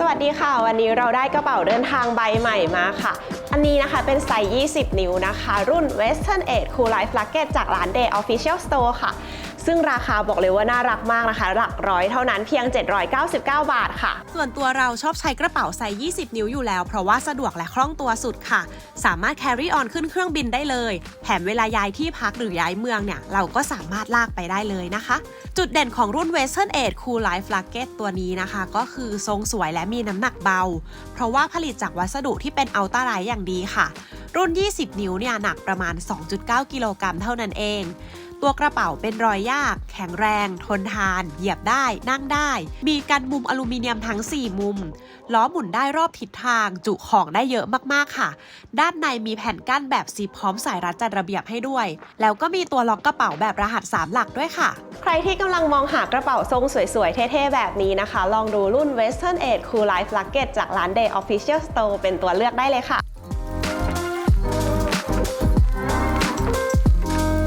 สวัสดีค่ะ วันนี้เราได้กระเป๋าเดินทางใบใหม่มาค่ะ อันนี้นะคะเป็นไซส์20 นิ้วนะคะ รุ่น Western 8 Cool Life Luggage จากร้าน Day Official Store ค่ะ ซึ่งราคาบอกเลยว่าน่ารักมากนะคะ หลักร้อยเท่านั้นเพียง 799 บาทค่ะ ส่วนตัวเราชอบใช้กระเป๋าไซส์20 นิ้วอยู่แล้ว เพราะว่าสะดวกและคล่องตัวสุดค่ะ สามารถ carry on ขึ้นเครื่องบินได้เลย แถมเวลาย้ายที่พักหรือย้ายเมืองเนี่ย เราก็สามารถลากไปได้เลยนะคะ จุดเด่นของรุ่น Western 8 Cool Life Luggage ตัวนี้นะคะ ก็คือทรงสวยและมีน้ำหนักเบา เพราะว่าผลิตจากวัสดุที่เป็นอัลตร้าไลท์อย่างดีค่ะ รุ่น 20 นิ้วเนี่ยหนักประมาณ 2.9 กิโลกรัมเท่านั้นเอง ตัวกระเป๋าเป็นรอยยาก แข็งแรง ทนทาน เหยียบได้ นั่งได้ มีกันมุมอลูมิเนียมทั้ง 4 มุม ล้อหมุนได้รอบทิศทาง จุของได้เยอะมากๆค่ะ ด้านในมีแผ่นกั้นแบบซีพร้อมสายรัดจัดระเบียบให้ด้วย แล้วก็มีตัวล็อกกระเป๋าแบบรหัส 3 หลักด้วยค่ะ ใครที่กำลังมองหากระเป๋าทรงสวยๆ เท่ๆ แบบนี้นะคะ ลองดูรุ่น Western 8 Cool Life Luggage จากร้าน Day Official Store เป็นตัวเลือกได้เลยค่ะ